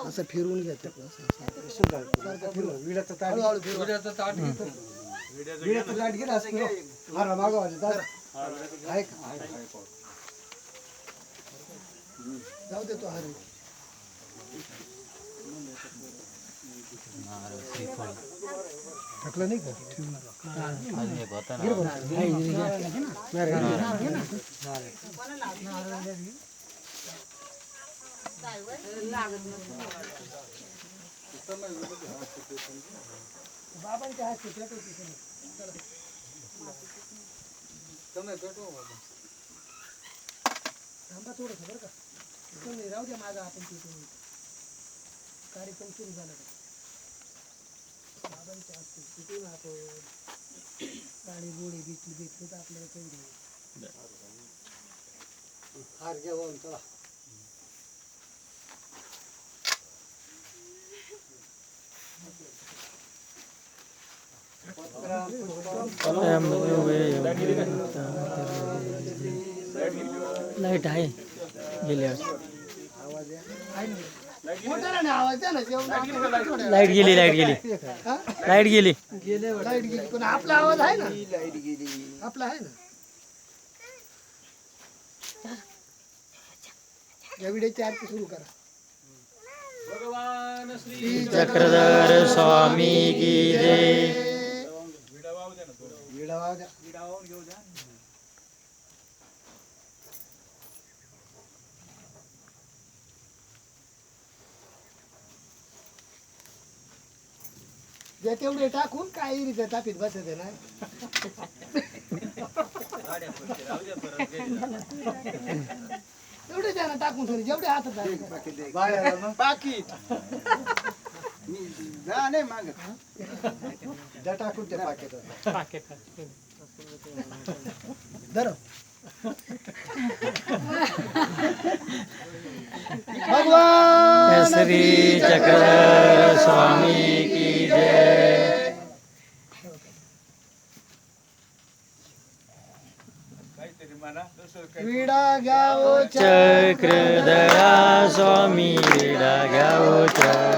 असं फिरवून घ्या ते असं, असं. सारखं फिरवा. हळूहळू फिरवा. विड्याचं ताट गेलं असं फिरवा. हारा मागवा जरा. आहे का? जाऊ दे तो हार टाकलं नाही का ठेवू नका. बाबांच्या हात पेटवतो तुम्ही. थांबा थोडंसं बरं का तुम्ही राहू द्या माझा आपण तिथे कार्यक्रम सुरू झाला का बाबांच्या हस्ते किती ना गाडी गोडी घेतली घेतली तर आपल्याला काही हार घ्या चला वेळात. लाईट गेली लाईट गेली? लाईट गेली लाईट गेली आपला आवाज़ आहे ना गेली आपला आहे ना चक्रधर स्वामी की जय द्या. जे तेवढे टाकून काही रीत टाकीत बसत आहे ना. तेवढे द्या ना टाकून थोडी जेवढे हातात बाकी. जा नाही द्या टाकून त्या पाकिटात धर भगवान श्री चक्र स्वामी की जय. विडा घ्यावो चक्रधरा स्वामी विडा घ्यावो चक्र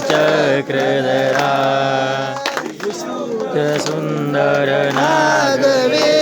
चक्रधरा सुंदर नागवेलीचे